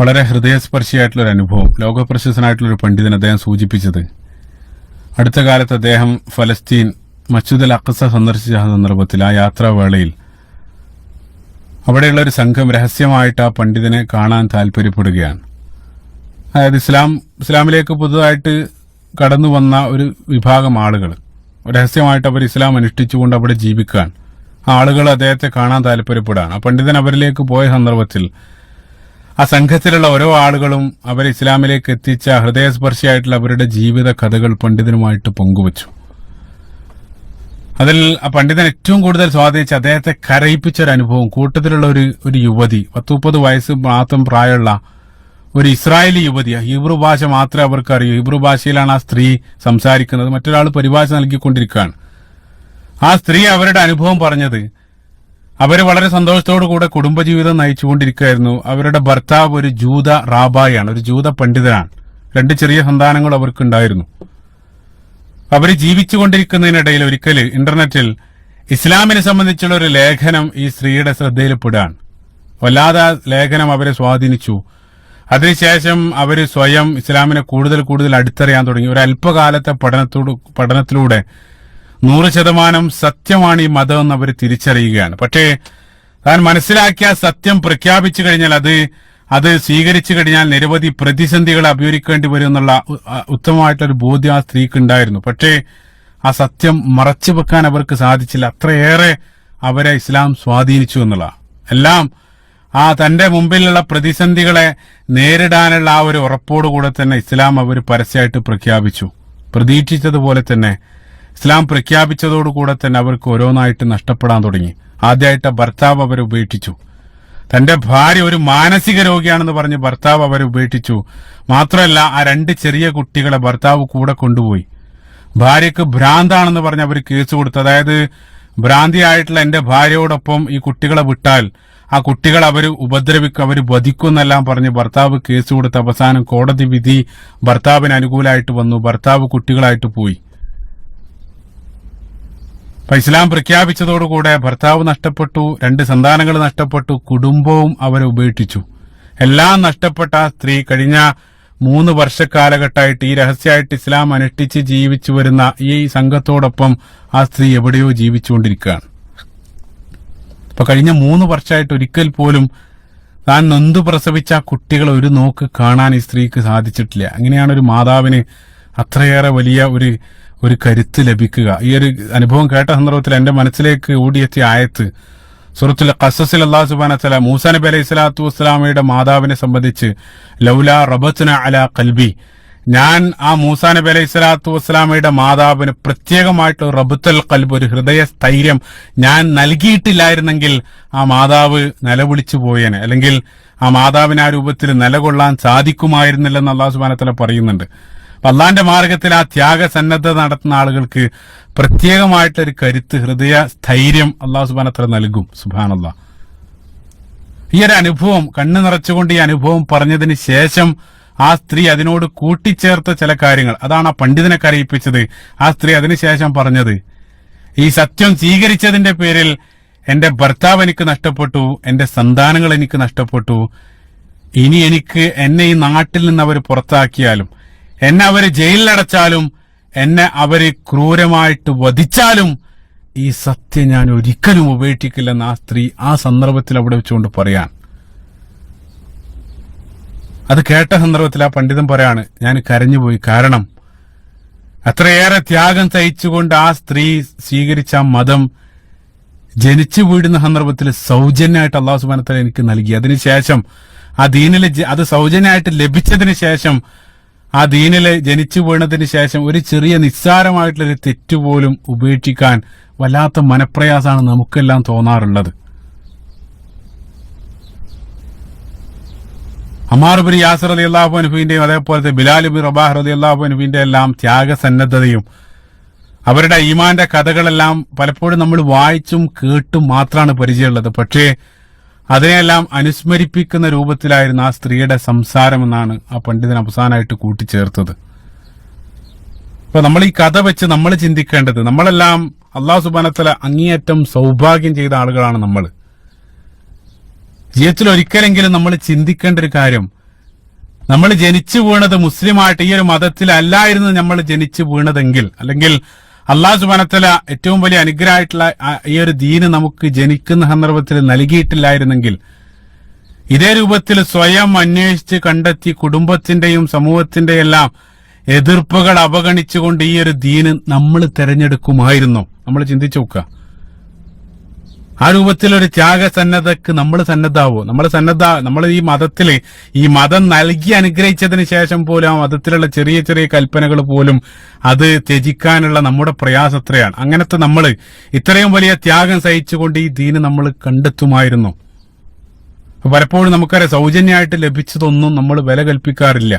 വളരെ ഹൃദയസ്പർശിയായിട്ടുള്ള ഒരു അനുഭവം ലോകപ്രശസ്തനായിട്ടുള്ള ഒരു പണ്ഡിതൻ അദ്ദേഹം സൂചിപ്പിച്ചത്. അടുത്ത കാലത്ത് അദ്ദേഹം ഫലസ്തീൻ മസ്ജിദുൽ അഖസ സന്ദർശിച്ച സന്ദർഭത്തിൽ ആ യാത്രാവേളയിൽ അവിടെയുള്ള ഒരു സംഘം രഹസ്യമായിട്ട് ആ പണ്ഡിതനെ കാണാൻ താല്പര്യപ്പെടുകയാണ് അതായത് ഇസ്ലാം ഇസ്ലാമിലേക്ക് പുതുതായിട്ട് കടന്നു വന്ന ഒരു വിഭാഗം ആളുകൾ രഹസ്യമായിട്ട് അവർ ഇസ്ലാം അനുഷ്ഠിച്ചുകൊണ്ട് അവിടെ ജീവിക്കാൻ ആളുകൾ അദ്ദേഹത്തെ കാണാൻ താല്പര്യപ്പെടുകയാണ് ആ പണ്ഡിതൻ അവരിലേക്ക് പോയ സന്ദർഭത്തിൽ ആ സംഘത്തിലുള്ള ഓരോ ആളുകളും അവർ ഇസ്ലാമിലേക്ക് എത്തിച്ച ഹൃദയസ്പർശിയായിട്ടുള്ള അവരുടെ ജീവിത കഥകൾ പണ്ഡിതനുമായിട്ട് പങ്കുവച്ചു. അതിൽ ആ പണ്ഡിതൻ ഏറ്റവും കൂടുതൽ സ്വാധീനിച്ച അദ്ദേഹത്തെ കരയിപ്പിച്ച ഒരു അനുഭവം കൂട്ടത്തിലുള്ള ഒരു ഒരു യുവതി പത്ത് മുപ്പത് വയസ്സ് മാത്രം പ്രായമുള്ള ഒരു ഇസ്രായേലി യുവതി ഹീബ്രു ഭാഷ മാത്രമേ അവർക്ക് അറിയൂ ഹീബ്രു ഭാഷയിലാണ് ആ സ്ത്രീ സംസാരിക്കുന്നത്. മറ്റൊരാൾ പരിഭാഷ നൽകിക്കൊണ്ടിരിക്കുകയാണ്. ആ സ്ത്രീ അവരുടെ അനുഭവം പറഞ്ഞത് അവർ വളരെ സന്തോഷത്തോടു കൂടെ കുടുംബജീവിതം നയിച്ചുകൊണ്ടിരിക്കുകയായിരുന്നു. അവരുടെ ഭർത്താവ് ഒരു ജൂത റാബായാണ് ഒരു ജൂത പണ്ഡിതനാണ്. രണ്ട് ചെറിയ സന്താനങ്ങൾ അവർക്കുണ്ടായിരുന്നു. അവർ ജീവിച്ചുകൊണ്ടിരിക്കുന്നതിനിടയിൽ ഒരിക്കൽ ഇന്റർനെറ്റിൽ ഇസ്ലാമിനെ സംബന്ധിച്ചുള്ള ഒരു ലേഖനം ഈ സ്ത്രീയുടെ ശ്രദ്ധയിൽപ്പെടുകയാണ്. വല്ലാതെ ലേഖനം അവരെ സ്വാധീനിച്ചു. അതിനുശേഷം അവർ സ്വയം ഇസ്ലാമിനെ കൂടുതൽ കൂടുതൽ അടുത്തറിയാൻ തുടങ്ങി. ഒരു അല്പകാലത്തെ പഠനത്തോട് പഠനത്തിലൂടെ നൂറ് ശതമാനം സത്യമാണ് ഈ മതം എന്ന് അവർ തിരിച്ചറിയുകയാണ്. പക്ഷേ താൻ മനസ്സിലാക്കിയ സത്യം പ്രഖ്യാപിച്ചു കഴിഞ്ഞാൽ അത് അത് സ്വീകരിച്ചു കഴിഞ്ഞാൽ നിരവധി പ്രതിസന്ധികൾ അഭിമുഖിക്കേണ്ടി വരും എന്നുള്ള ഉത്തമമായിട്ടൊരു ബോധ്യം ആ സ്ത്രീക്ക് ഉണ്ടായിരുന്നു. പക്ഷേ ആ സത്യം മറച്ചു വെക്കാൻ അവർക്ക് സാധിച്ചില്ല. അത്രയേറെ അവരെ ഇസ്ലാം സ്വാധീനിച്ചു എന്നുള്ള. എല്ലാം ആ തന്റെ മുമ്പിലുള്ള പ്രതിസന്ധികളെ നേരിടാനുള്ള ആ ഒരു ഉറപ്പോടുകൂടെ തന്നെ ഇസ്ലാം അവർ പരസ്യമായിട്ട് പ്രഖ്യാപിച്ചു. പ്രതീക്ഷിച്ചതുപോലെ തന്നെ ഇസ്ലാം പ്രഖ്യാപിച്ചതോടുകൂടെ തന്നെ അവർക്ക് ഓരോന്നായിട്ട് നഷ്ടപ്പെടാൻ തുടങ്ങി. ആദ്യമായിട്ട് ഭർത്താവ് അവരെ ഉപേക്ഷിച്ചു. തന്റെ ഭാര്യ ഒരു മാനസിക രോഗിയാണെന്ന് പറഞ്ഞ് ഭർത്താവ് അവരെ ഉപേക്ഷിച്ചു. മാത്രമല്ല ആ രണ്ട് ചെറിയ കുട്ടികളെ ഭർത്താവ് കൂടെ കൊണ്ടുപോയി. ഭാര്യക്ക് ഭ്രാന്താണെന്ന് പറഞ്ഞ് അവർ കേസ് കൊടുത്തു. അതായത് ഭ്രാന്തിയായിട്ടുള്ള എന്റെ ഭാര്യയോടൊപ്പം ഈ കുട്ടികളെ വിട്ടാൽ ആ കുട്ടികൾ അവർ ഉപദ്രവിക്കും അവർ വധിക്കും എന്നെല്ലാം പറഞ്ഞ് ഭർത്താവ് കേസ് കൊടുത്ത് അവസാനം കോടതി വിധി ഭർത്താവിന് അനുകൂലമായിട്ട് വന്നു. ഭർത്താവ് കുട്ടികളായിട്ട് പോയി. അപ്പൊ ഇസ്ലാം പ്രഖ്യാപിച്ചതോടുകൂടെ ഭർത്താവ് നഷ്ടപ്പെട്ടു രണ്ട് സന്താനങ്ങൾ നഷ്ടപ്പെട്ടു കുടുംബവും അവരെ ഉപേക്ഷിച്ചു. എല്ലാം നഷ്ടപ്പെട്ട സ്ത്രീ കഴിഞ്ഞ മൂന്ന് വർഷക്കാലഘട്ടമായിട്ട് ഈ രഹസ്യമായിട്ട് ഇസ്ലാം അനുഷ്ഠിച്ച് ജീവിച്ചു വരുന്ന ഈ സംഘത്തോടൊപ്പം ആ സ്ത്രീ എവിടെയോ ജീവിച്ചുകൊണ്ടിരിക്കുകയാണ്. അപ്പൊ കഴിഞ്ഞ മൂന്ന് വർഷമായിട്ട് ഒരിക്കൽ പോലും താൻ നൊന്തു പ്രസവിച്ച കുട്ടികളെ ഒരു നോക്ക് കാണാൻ ഈ സ്ത്രീക്ക് സാധിച്ചിട്ടില്ല. അങ്ങനെയാണ് ഒരു മാതാവിന് അത്രയേറെ വലിയ ഒരു ഒരു കരുത്ത് ലഭിക്കുക. ഈ ഒരു അനുഭവം കേട്ട സന്ദർഭത്തിൽ എന്റെ മനസ്സിലേക്ക് ഓടിയെത്തിയ ആയത്ത് സുഹൃത്തുൽ ഖസസിൽ അള്ളാഹു സുബാന തല മൂസ നബി അലൈഹി സ്വലാത്തു വസ്സലാമയുടെ മാതാവിനെ സംബന്ധിച്ച് ലൗല റബത്തുന അല കൽബി ഞാൻ ആ മൂസാ നബി അലൈഹി സ്വലാത്തു വസ്സലാമയുടെ മാതാവിന് പ്രത്യേകമായിട്ട് റബുത്തൽ കൽബ് ഒരു ഹൃദയ സ്ഥൈര്യം ഞാൻ നൽകിയിട്ടില്ലായിരുന്നെങ്കിൽ ആ മാതാവ് നിലവിളിച്ചു പോയേനെ. അല്ലെങ്കിൽ ആ മാതാവിന് ആ രൂപത്തിൽ നിലകൊള്ളാൻ സാധിക്കുമായിരുന്നില്ലെന്ന് അള്ളാഹു സുബാനത്തല പറയുന്നുണ്ട്. അള്ളാന്റെ മാർഗത്തിൽ ആ ത്യാഗസന്നദ്ധത നടത്തുന്ന ആളുകൾക്ക് പ്രത്യേകമായിട്ടൊരു കരുത്ത് ഹൃദയ സ്ഥൈര്യം അള്ളാഹു സുബാനത്തല നൽകും. സുബാനല്ല ഈ ഒരു അനുഭവം കണ്ണു നിറച്ചുകൊണ്ട് ഈ അനുഭവം പറഞ്ഞതിന് ശേഷം ആ സ്ത്രീ അതിനോട് കൂട്ടിച്ചേർത്ത ചില കാര്യങ്ങൾ. അതാണ് ആ പണ്ഡിതനെ കരയിപ്പിച്ചത്. ആ സ്ത്രീ അതിനുശേഷം പറഞ്ഞത് ഈ സത്യം സ്വീകരിച്ചതിന്റെ പേരിൽ എന്റെ ഭർത്താവ് എനിക്ക് നഷ്ടപ്പെട്ടു എന്റെ സന്താനങ്ങൾ എനിക്ക് നഷ്ടപ്പെട്ടു. ഇനി എനിക്ക് എന്നെ ഈ നാട്ടിൽ നിന്ന് അവർ പുറത്താക്കിയാലും എന്നെ അവർ ജയിലിലടച്ചാലും എന്നെ അവർ ക്രൂരമായിട്ട് വധിച്ചാലും ഈ സത്യം ഞാൻ ഒരിക്കലും ഉപേക്ഷിക്കില്ലെന്ന് ആ സ്ത്രീ ആ സന്ദർഭത്തിൽ അവിടെ വെച്ചുകൊണ്ട് പറയാൻ. അത് കേട്ട സന്ദർഭത്തിൽ ആ പണ്ഡിതൻ പറയാണ് ഞാൻ കരഞ്ഞുപോയി. കാരണം അത്രയേറെ ത്യാഗം സഹിച്ചുകൊണ്ട് ആ സ്ത്രീ സ്വീകരിച്ച മതം ജനിച്ചു വീടുന്ന സന്ദർഭത്തിൽ സൗജന്യമായിട്ട് അള്ളാഹു സുബാനത്തല എനിക്ക് നൽകി. അതിനുശേഷം ആ ദീനിൽ അത് സൗജന്യമായിട്ട് ലഭിച്ചതിന് ശേഷം ആ ദീനിൽ ജനിച്ചു വീണതിന് ശേഷം ഒരു ചെറിയ നിസ്സാരമായിട്ടുള്ളൊരു തെറ്റുപോലും ഉപേക്ഷിക്കാൻ വല്ലാത്ത മനപ്രയാസമാണ് നമുക്കെല്ലാം തോന്നാറുള്ളത്. അമാറുബിൻ യാസർ അലി അള്ളാഹു അനുഫിന്റെയും അതേപോലത്തെ ബിലാലുബി റബാഹ് അലി അള്ളാഹു അനുഫിന്റെ എല്ലാം ത്യാഗസന്നദ്ധതയും അവരുടെ ഈമാന്റെ കഥകളെല്ലാം പലപ്പോഴും നമ്മൾ വായിച്ചും കേട്ടും മാത്രമാണ് പരിചയമുള്ളത്. പക്ഷേ അതിനെല്ലാം അനുസ്മരിപ്പിക്കുന്ന രൂപത്തിലായിരുന്നു ആ സ്ത്രീയുടെ സംസാരം എന്നാണ് ആ പണ്ഡിതൻ അവസാനമായിട്ട് കൂട്ടിച്ചേർത്തത്. അപ്പൊ നമ്മൾ ഈ കഥ വെച്ച് നമ്മൾ ചിന്തിക്കേണ്ടത് നമ്മളെല്ലാം അള്ളാഹു സുബാനത്തല അങ്ങേയറ്റം സൗഭാഗ്യം ചെയ്ത ആളുകളാണ് നമ്മൾ. ജീവിതത്തിൽ ഒരിക്കലെങ്കിലും നമ്മൾ ചിന്തിക്കേണ്ട ഒരു കാര്യം നമ്മൾ ജനിച്ചു വീണത് മുസ്ലിമായിട്ട് ഈ ഒരു മതത്തിലല്ലായിരുന്നു നമ്മൾ ജനിച്ചു വീണതെങ്കിൽ അല്ലെങ്കിൽ അള്ളാഹു സുബാനത്തല ഏറ്റവും വലിയ അനുഗ്രഹമായിട്ടുള്ള ഈ ഒരു ദീന് നമുക്ക് ജനിക്കുന്ന സന്ദർഭത്തിൽ നൽകിയിട്ടില്ലായിരുന്നെങ്കിൽ ഇതേ രൂപത്തിൽ സ്വയം അന്വേഷിച്ച് കണ്ടെത്തി കുടുംബത്തിന്റെയും സമൂഹത്തിന്റെയും എല്ലാം എതിർപ്പുകൾ അവഗണിച്ചുകൊണ്ട് ഈ ഒരു ദീന് നമ്മൾ തെരഞ്ഞെടുക്കുമായിരുന്നു. നമ്മൾ ചിന്തിച്ചു നോക്കുക. ആ രൂപത്തിലൊരു ത്യാഗസന്നദ്ധക്ക് നമ്മൾ സന്നദ്ധാവോ? നമ്മൾ സന്നദ്ധ നമ്മൾ ഈ മതത്തിൽ ഈ മതം നൽകി അനുഗ്രഹിച്ചതിന് ശേഷം പോലും ആ മതത്തിലുള്ള ചെറിയ ചെറിയ കൽപ്പനകൾ പോലും അത് ത്യജിക്കാനുള്ള നമ്മുടെ പ്രയാസം എത്രയാണ്? അങ്ങനത്തെ നമ്മൾ ഇത്രയും വലിയ ത്യാഗം സഹിച്ചുകൊണ്ട് ഈ ദീന് നമ്മൾ കണ്ടെത്തുമായിരുന്നു. പലപ്പോഴും നമുക്കറിയാം സൗജന്യമായിട്ട് ലഭിച്ചതൊന്നും നമ്മൾ വില കൽപ്പിക്കാറില്ല.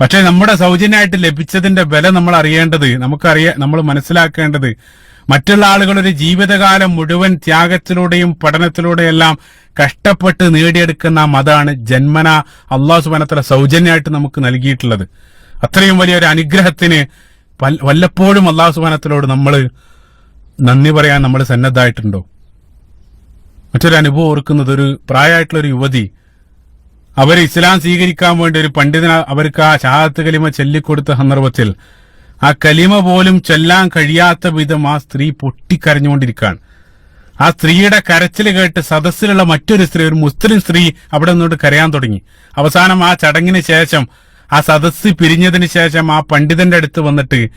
പക്ഷെ നമ്മുടെ സൗജന്യമായിട്ട് ലഭിച്ചതിന്റെ വില നമ്മൾ അറിയേണ്ടത് നമുക്കറിയ നമ്മൾ മനസ്സിലാക്കേണ്ടത് മറ്റുള്ള ആളുകളുടെ ജീവിതകാലം മുഴുവൻ ത്യാഗത്തിലൂടെയും പഠനത്തിലൂടെയെല്ലാം കഷ്ടപ്പെട്ട് നേടിയെടുക്കുന്ന മതാണ് ജന്മന അള്ളാഹു സുബാനത്തല സൗജന്യമായിട്ട് നമുക്ക് നൽകിയിട്ടുള്ളത്. അത്രയും വലിയൊരു അനുഗ്രഹത്തിന് വല്ലപ്പോഴും അള്ളാഹു സുബാനത്തിലോട് നമ്മൾ നന്ദി പറയാൻ നമ്മൾ സന്നദ്ധമായിട്ടുണ്ടോ? മറ്റൊരു അനുഭവം ഓർക്കുന്നത് ഒരു പ്രായമായിട്ടുള്ള ഒരു യുവതി അവർ ഇസ്ലാം സ്വീകരിക്കാൻ വേണ്ടി ഒരു പണ്ഡിതന അവർക്ക് ആ ഷഹാദത്ത് കലിമ ചൊല്ലിക്കൊടുത്ത സന്ദർഭത്തിൽ ആ കലിമ പോലും ചൊല്ലാൻ കഴിയാത്ത വിധം ആ സ്ത്രീ പൊട്ടിക്കരഞ്ഞുകൊണ്ടിരിക്കുകയാണ്. ആ സ്ത്രീയുടെ കരച്ചിൽ കേട്ട് സദസ്സിലുള്ള മറ്റൊരു സ്ത്രീ ഒരു മുസ്ലിം സ്ത്രീ അവിടെ നിന്നോട്ട് കരയാൻ തുടങ്ങി. അവസാനം ആ ചടങ്ങിന് ശേഷം ആ സദസ്സ് പിരിഞ്ഞതിന് ശേഷം ആ പണ്ഡിതന്റെ അടുത്ത് വന്നിട്ട്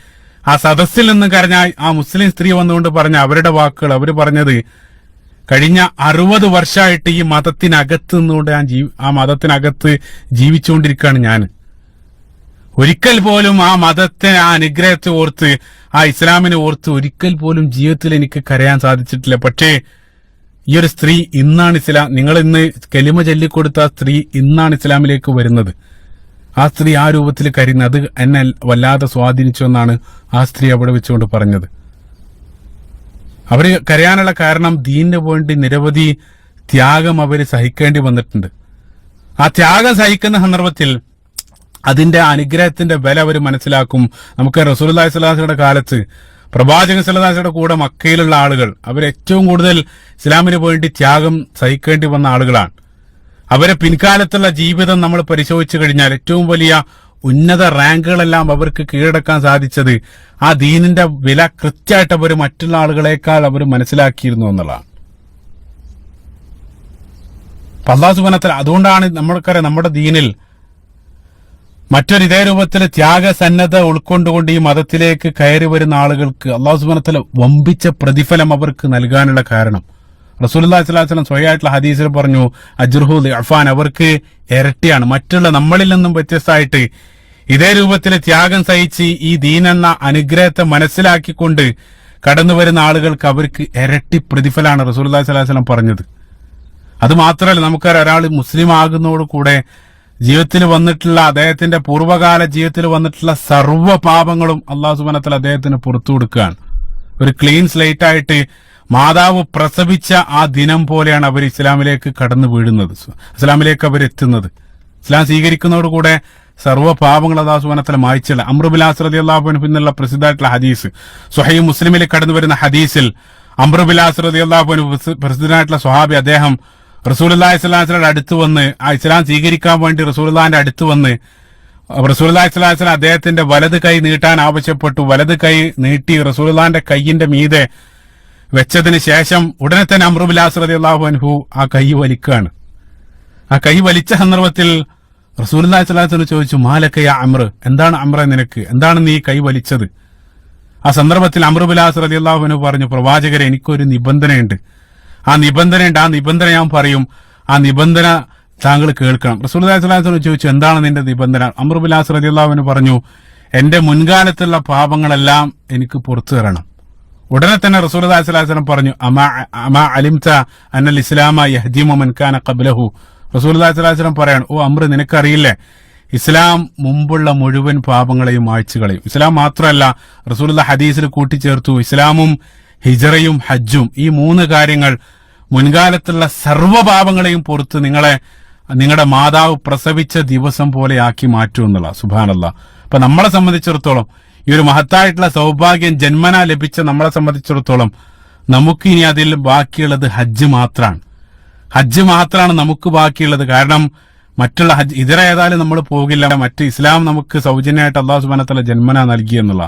ആ സദസ്സിൽ നിന്ന് കരഞ്ഞ ആ മുസ്ലിം സ്ത്രീ വന്നുകൊണ്ട് പറഞ്ഞ അവരുടെ വാക്കുകൾ അവർ പറഞ്ഞത് കഴിഞ്ഞ അറുപത് വർഷമായിട്ട് ഈ മതത്തിനകത്ത് നിന്നുകൊണ്ട് ഞാൻ ആ മതത്തിനകത്ത് ജീവിച്ചുകൊണ്ടിരിക്കുകയാണ് ഞാൻ. ഒരിക്കൽ പോലും ആ മതത്തെ ആ അനുഗ്രഹത്തെ ഓർത്ത് ആ ഇസ്ലാമിനെ ഓർത്ത് ഒരിക്കൽ പോലും ജീവിതത്തിൽ എനിക്ക് കരയാൻ സാധിച്ചിട്ടില്ല. പക്ഷേ ഈ ഒരു സ്ത്രീ ഇന്നാണ് ഇസ്ലാം നിങ്ങൾ ഇന്ന് കെലിമ ചൊല്ലിക്കൊടുത്ത ആ സ്ത്രീ ഇന്നാണ് ഇസ്ലാമിലേക്ക് വരുന്നത്. ആ സ്ത്രീ ആ രൂപത്തിൽ കരുന്നത് അത് എന്നെ വല്ലാതെ സ്വാധീനിച്ചു എന്നാണ് ആ സ്ത്രീ അവിടെ വെച്ചുകൊണ്ട് പറഞ്ഞത്. അവർ കരയാനുള്ള കാരണം ദീനിന് വേണ്ടി നിരവധി ത്യാഗം അവർ സഹിക്കേണ്ടി വന്നിട്ടുണ്ട്. ആ ത്യാഗം സഹിക്കുന്ന സന്ദർഭത്തിൽ അതിന്റെ അനുഗ്രഹത്തിന്റെ വില അവർ മനസ്സിലാക്കും. നമുക്ക് റസൂലി സ്വലാസിയുടെ കാലത്ത് പ്രവാചകൻ സ്വലാസിയുടെ കൂടെ മക്കയിലുള്ള ആളുകൾ അവർ ഏറ്റവും കൂടുതൽ ഇസ്ലാമിന് വേണ്ടി ത്യാഗം സഹിക്കേണ്ടി വന്ന ആളുകളാണ്. അവരെ പിൻകാലത്തുള്ള ജീവിതം നമ്മൾ പരിശോധിച്ചു കഴിഞ്ഞാൽ ഏറ്റവും വലിയ ഉന്നത റാങ്കുകളെല്ലാം അവർക്ക് കീഴടക്കാൻ സാധിച്ചത് ആ ദീനിന്റെ വില കൃത്യമായിട്ട് അവർ മറ്റുള്ള ആളുകളെക്കാൾ അവർ മനസ്സിലാക്കിയിരുന്നു എന്നുള്ളതാണ്. അള്ളാഹു അതുകൊണ്ടാണ് നമ്മൾക്കറിയാം നമ്മുടെ ദീനിൽ മറ്റൊരു ഇതേ രൂപത്തിൽ ത്യാഗസന്നദ്ധ ഉൾക്കൊണ്ടുകൊണ്ട് ഈ മതത്തിലേക്ക് കയറി വരുന്ന ആളുകൾക്ക് അള്ളാഹു സുബാനത്തല വമ്പിച്ച പ്രതിഫലം അവർക്ക് നൽകാനുള്ള കാരണം. റസൂലുല്ലാ സ്വലാസ്ലം സ്വയമായിട്ടുള്ള ഹദീസിൽ പറഞ്ഞു അജ്റുഹു അഫാൻ അവർക്ക് ഇരട്ടിയാണ്. മറ്റുള്ള നമ്മളിൽ നിന്നും വ്യത്യസ്തമായിട്ട് ഇതേ രൂപത്തിൽ ത്യാഗം സഹിച്ച് ഈ ദീനെന്ന അനുഗ്രഹത്തെ മനസ്സിലാക്കിക്കൊണ്ട് കടന്നു വരുന്ന ആളുകൾക്ക് അവർക്ക് ഇരട്ടി പ്രതിഫലമാണ് റസൂലുല്ലാ സ്വലാസ്ലം പറഞ്ഞത്. അത് മാത്രമല്ല നമുക്കറിയാം ഒരാൾ മുസ്ലിം ആകുന്നതോട് കൂടെ ജീവിതത്തിൽ വന്നിട്ടുള്ള അദ്ദേഹത്തിന്റെ പൂർവകാല ജീവിതത്തിൽ വന്നിട്ടുള്ള സർവ പാപങ്ങളും അള്ളാഹു സുബനത്തിൽ അദ്ദേഹത്തിന് പുറത്തു കൊടുക്കുകയാണ്. ഒരു ക്ലീൻ സ്ലേറ്റ് ആയിട്ട് മാതാവ് പ്രസവിച്ച ആ ദിനം പോലെയാണ് അവർ ഇസ്ലാമിലേക്ക് കടന്നു വീഴുന്നത്. ഇസ്ലാമിലേക്ക് അവർ എത്തുന്നത്. ഇസ്ലാം സ്വീകരിക്കുന്നതോടുകൂടെ സർവ പാപങ്ങൾ അള്ളാഹു സുബനത്തിൽ മായ്ച്ചില്ല. അമ്രുബിലാസ് റതി അള്ളാഹുവിന് പിന്നുള്ള പ്രസിദ്ധമായിട്ടുള്ള ഹദീസ്. സുഹൈ മുസ്ലിമിൽ കടന്നു വരുന്ന ഹദീസിൽ അമ്രുബിലാസ് റതി അള്ളാഹുവിന് പ്രസിദ്ധനായിട്ടുള്ള സ്വഹാബി അദ്ദേഹം റസൂലി സ്വലാസിന്റെ അടുത്ത് വന്ന് ആ ഇസ്ലാം സ്വീകരിക്കാൻ വേണ്ടി റസൂലുല്ലാന്റെ അടുത്ത് വന്ന് റസൂലുല്ലാ സ്വലാസ്ലാം അദ്ദേഹത്തിന്റെ വലത് കൈ നീട്ടാൻ ആവശ്യപ്പെട്ടു. വലത് കൈ നീട്ടി റസൂലുല്ലാന്റെ കൈയിന്റെ മീതെ വെച്ചതിന് ശേഷം ഉടനെ തന്നെ അമ്രുബിലാസ് റതി അള്ളാഹു അൻഹു ആ കൈ വലിക്കുകയാണ്. ആ കൈ വലിച്ച സന്ദർഭത്തിൽ റസൂലുല്ലാ സ്വലാസിന് ചോദിച്ചു മാലക്കയ അമ്ര? എന്താണ് അമ്ര നിനക്ക്? എന്താണ് നീ കൈ വലിച്ചത്? ആ സന്ദർഭത്തിൽ അമ്രുബിലാസ് റതി അള്ളാഹുവിന് പറഞ്ഞു പ്രവാചകരെ എനിക്കൊരു നിബന്ധനയുണ്ട്. ആ നിബന്ധനയുണ്ട് ആ നിബന്ധന ഞാൻ പറയും. ആ നിബന്ധന താങ്കൾ കേൾക്കണം. റസൂൽ സ്വലാസിനോട് ചോദിച്ചു എന്താണ് നിന്റെ നിബന്ധന? അമ്രുബിലാസ് റതി അള്ളാഹുവിന് പറഞ്ഞു എന്റെ മുൻകാലത്തുള്ള പാപങ്ങളെല്ലാം എനിക്ക് പുറത്തു തരണം. ഉടനെ തന്നെ റസൂൽ സ്വലാസ്ലം പറഞ്ഞു അമാ അലിംത അന്നൽ ഇസ്ലാമ യഹ്ദിമു മൻകാന ഖബ്ലഹു. റസൂൽ സ്വലാസ്ലം പറയാണ് ഓ അമ്ര നിനക്കറിയില്ലേ? ഇസ്ലാം മുമ്പുള്ള മുഴുവൻ പാപങ്ങളെയും ആഴ്ചകളെയും ഇസ്ലാം മാത്രമല്ല റസൂലുള്ള ഹദീസിൽ കൂട്ടിച്ചേർത്തു. ഇസ്ലാമും ഹിജറയും ഹജ്ജും ഈ മൂന്ന് കാര്യങ്ങൾ മുൻകാലത്തുള്ള സർവഭാവങ്ങളെയും പുറത്ത് നിങ്ങളെ നിങ്ങളുടെ മാതാവ് പ്രസവിച്ച ദിവസം പോലെ ആക്കി മാറ്റും എന്നുള്ള സുബാനല്ല അപ്പൊ നമ്മളെ സംബന്ധിച്ചിടത്തോളം ഈ ഒരു മഹത്തായിട്ടുള്ള സൗഭാഗ്യം ജന്മന ലഭിച്ച നമ്മളെ സംബന്ധിച്ചിടത്തോളം നമുക്ക് ഇനി അതിൽ ബാക്കിയുള്ളത് ഹജ്ജ് മാത്രമാണ് ഹജ്ജ് മാത്രമാണ് നമുക്ക് ബാക്കിയുള്ളത്. കാരണം മറ്റുള്ള ഹജ്ജ് ഇതര ഏതായാലും നമ്മൾ പോകില്ല. മറ്റ് ഇസ്ലാം നമുക്ക് സൗജന്യമായിട്ട് അള്ളാഹു സുബാനത്തല ജന്മന നൽകി എന്നുള്ള